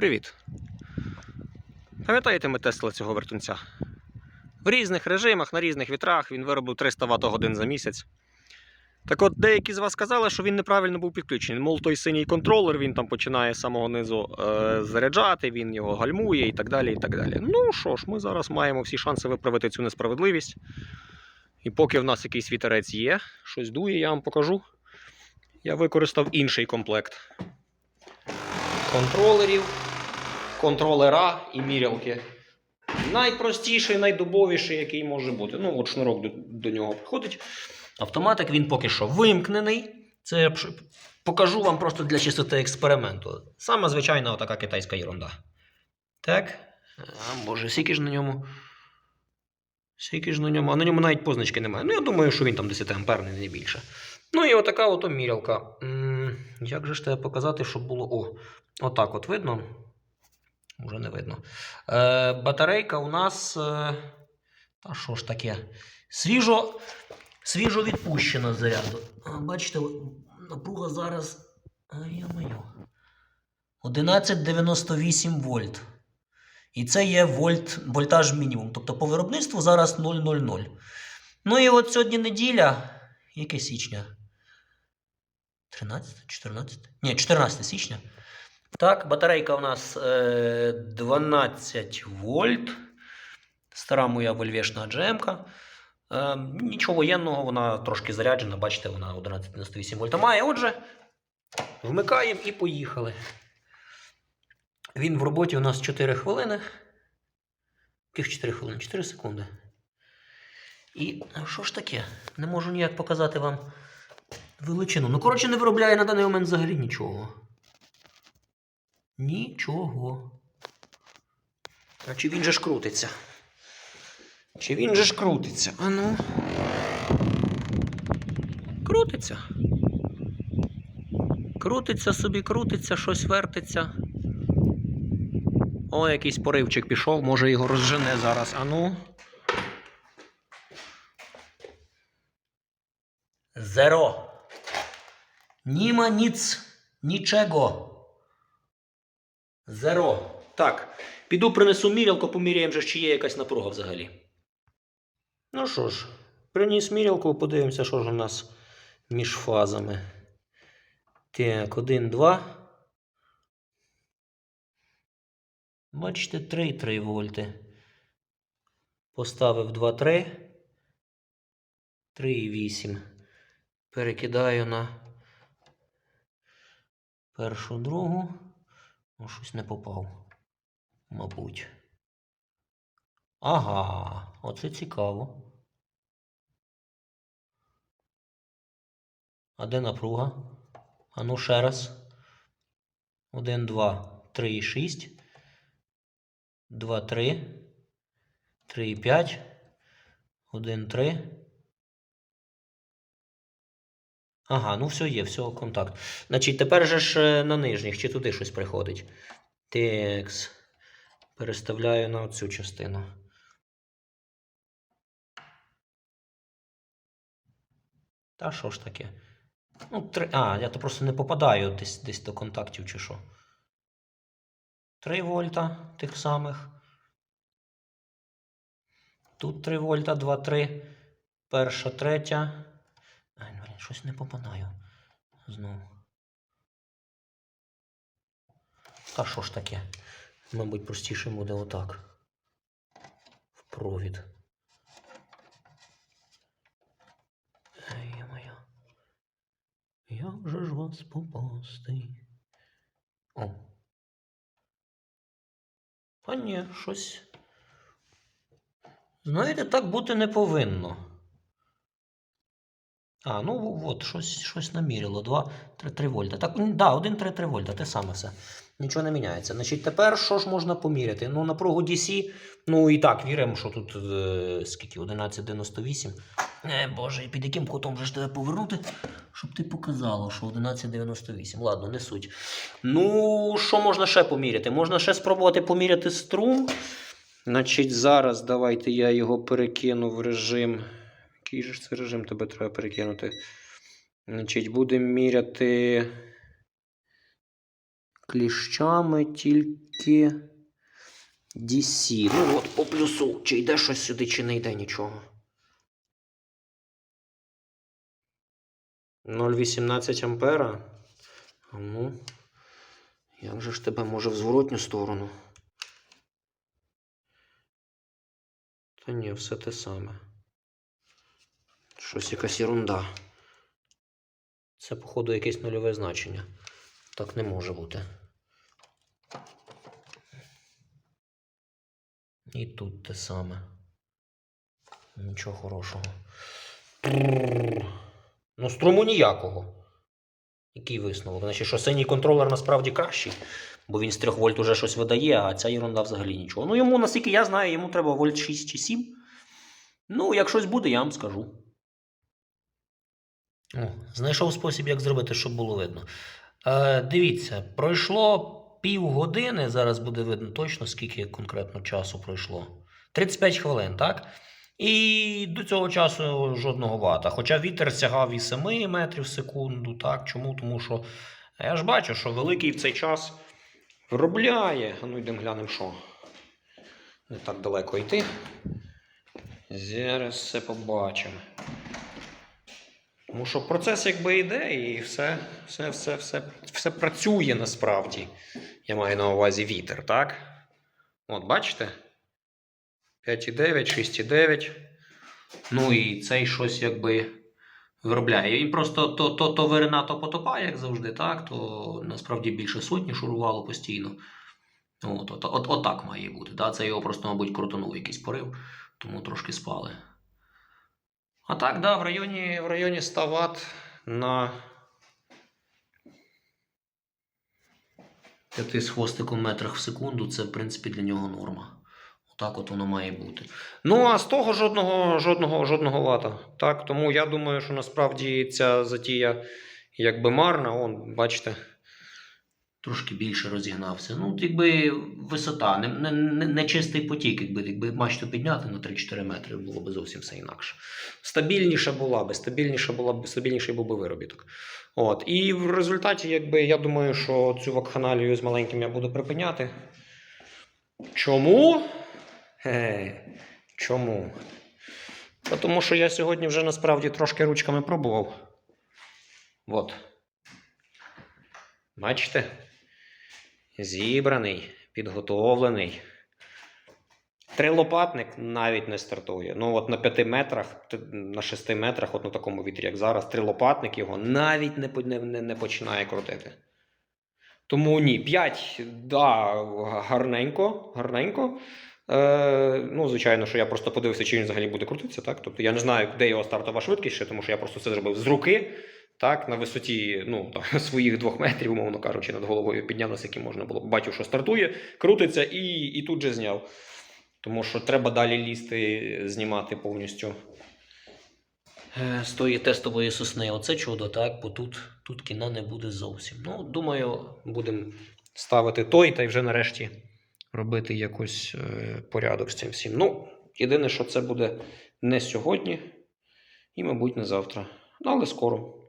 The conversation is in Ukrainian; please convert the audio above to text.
Привіт. Пам'ятаєте, ми тестили цього вертунця? В різних режимах, на різних вітрах він виробив 300 Вт годин за місяць. Так от, деякі з вас сказали, що він неправильно був підключений. Мол, той синій контролер, він там починає з самого низу е, заряджати, він його гальмує і так далі. і так далі. Ну що ж, ми зараз маємо всі шанси виправити цю несправедливість. І поки в нас якийсь вітерець є, щось дує, я вам покажу. Я використав інший комплект контролерів, контролера і мірялки. Найпростіший, найдубовіший, який може бути. Ну, от шнурок до, до нього підходить. Автоматик він поки що вимкнений. Це я покажу вам просто для чистоти експерименту. Саме звичайна така китайська ерунда. Так. А, боже, скільки ж на ньому. Скільки ж на ньому. А на ньому навіть позначки немає. Ну, я думаю, що він там 10 амперний, не більше. Ну і отака ото мірялка. М, Як же ж тебе показати, щоб було. О, отак от видно. Уже не видно. Е, батарейка у нас. Е, та що ж таке? Свіжо, свіжо відпущена заряду. Бачите, напруга зараз. Ай-я-моє. 1198 вольт. І це є вольт, вольтаж мінімум. Тобто по виробництву зараз 0,00. Ну і от сьогодні неділя. Яке січня? 13, 14? Ні, 14 січня. Так, батарейка у нас е, 12 вольт. Стара моя вольвешна GM. Е, нічого воєнного, вона трошки заряджена, бачите, вона 1198 вольта має. Отже, вмикаємо і поїхали. Він в роботі у нас 4 хвилини. Яких 4 хвилини? 4 секунди. І що ж таке? Не можу ніяк показати вам величину. Ну, коротше, не виробляє на даний момент взагалі нічого. Нічого. А чи він же ж крутиться? Чи він же ж крутиться? А ну. Крутиться. Крутиться собі, крутиться, щось вертиться. О, якийсь поривчик пішов, може його розжене зараз. А ну. Зеро. Німа ніц. Нічого. Зеро. Так. Піду принесу мірялку, поміряємо, же, чи є якась напруга взагалі. Ну що ж, приніс мірялку, подивимося, що ж у нас між фазами. Так, 1, 2. Бачите, 3,3 вольти. Поставив 2,3. 3,8. Перекидаю на першу другу. Ну, щось не попав. Мабуть. Ага, оце цікаво. А де напруга? А ну ще раз. 1, 2, 3 і 6. 2, 3. 3 і 5. 1, 3. Ага, ну все є, все, контакт. Значить, тепер же ж е, на нижніх, чи туди щось приходить. Текс. Переставляю на цю частину. Та що ж таке? Ну, три... А, я то просто не попадаю десь, десь до контактів чи що. 3 вольта тих самих. Тут 3 вольта, 2, 3. Перша, третя. Ай, блін, щось не попадаю. Знову. Та що ж таке? Мабуть, простіше буде отак. В провід. Ей, моя. Як же ж вас попасти? О. А ні, щось. Знаєте, так бути не повинно. А, ну от, щось, щось наміряло. 2, 3, 3 вольта. Так, да, 1, 3, 3 вольта, те саме все. Нічого не міняється. Значить, тепер що ж можна поміряти? Ну, напругу DC, ну і так, віримо, що тут е, скільки? 1198. Е, Боже, і під яким кутом вже ж тебе повернути, щоб ти показало, що 1198. Ладно, не суть. Ну, що можна ще поміряти? Можна ще спробувати поміряти струм. Значить, зараз давайте я його перекину в режим. Який же ж це режим тебе треба перекинути? Значить, будемо міряти кліщами тільки DC. Ну от по плюсу. Чи йде щось сюди, чи не йде нічого. 0,18 ампера. Ну, як же ж тебе може в зворотню сторону? Та ні, все те саме. Щось якась ерунда. Це, походу, якесь нульове значення. Так не може бути. І тут те саме. Нічого хорошого. Ну, струму ніякого. Який висновок? Значить, що синій контролер насправді кращий, бо він з 3 вольт уже щось видає, а ця ерунда взагалі нічого. Ну, йому, наскільки я знаю, йому треба вольт 6 чи 7. Ну, як щось буде, я вам скажу. О, знайшов спосіб, як зробити, щоб було видно. Е, дивіться, пройшло півгодини, зараз буде видно точно, скільки конкретно часу пройшло. 35 хвилин, так? І до цього часу жодного вата. Хоча вітер сягав і 7 метрів в секунду. Так? Чому? Тому що я ж бачу, що великий в цей час виробляє. А ну йдемо глянемо, що. Не так далеко йти. Зараз все побачимо. Тому що процес якби йде, і все, все, все, все, все працює насправді. Я маю на увазі вітер, так? От, бачите? 5,9, 6,9. Ну і цей щось якби виробляє. Він просто то, то, то вирина, то потопає, як завжди, так? То насправді більше сотні шурувало постійно. От, от, от, от так має бути. Да? Це його просто, мабуть, крутонув якийсь порив, тому трошки спали. А так, да, в районі, в районі 100 Вт на 5 з хвостиком метрах в секунду це, в принципі, для нього норма. Отак от воно має бути. Ну, а з того жодного, жодного, жодного вата. Так, тому я думаю, що насправді ця затія якби марна. Он, бачите, трошки більше розігнався. Ну, якби висота, не, не, не, не чистий потік, якби, якби мачту підняти на 3-4 метри, було б зовсім все інакше. Стабільніша була би, стабільніша була б, стабільніший був би виробіток. От. І в результаті, якби, я думаю, що цю вакханалію з маленьким я буду припиняти. Чому? Ге, чому? Тому що я сьогодні вже насправді трошки ручками пробував. От. Бачите? Зібраний, підготовлений. Трилопатник навіть не стартує. Ну, от на 5 метрах, на 6 метрах, от на такому вітрі, як зараз, трилопатник його навіть не, не, не, починає крутити. Тому ні, 5, да, гарненько, гарненько. Е, ну, звичайно, що я просто подивився, чи він взагалі буде крутитися. Так? Тобто я не знаю, де його стартова швидкість, ще, тому що я просто це зробив з руки. Так, на висоті ну, там, своїх двох метрів, умовно кажучи, над головою підняв, наскільки можна було. Бачив, що стартує, крутиться і, і тут же зняв. Тому що треба далі лізти, знімати повністю е, з тої тестової сосни. Оце чудо, так, бо тут, тут кіна не буде зовсім. Ну, думаю, будемо ставити той та й вже нарешті робити якось е, порядок з цим всім. Ну, єдине, що це буде не сьогодні і, мабуть, не завтра. Ну, але скоро.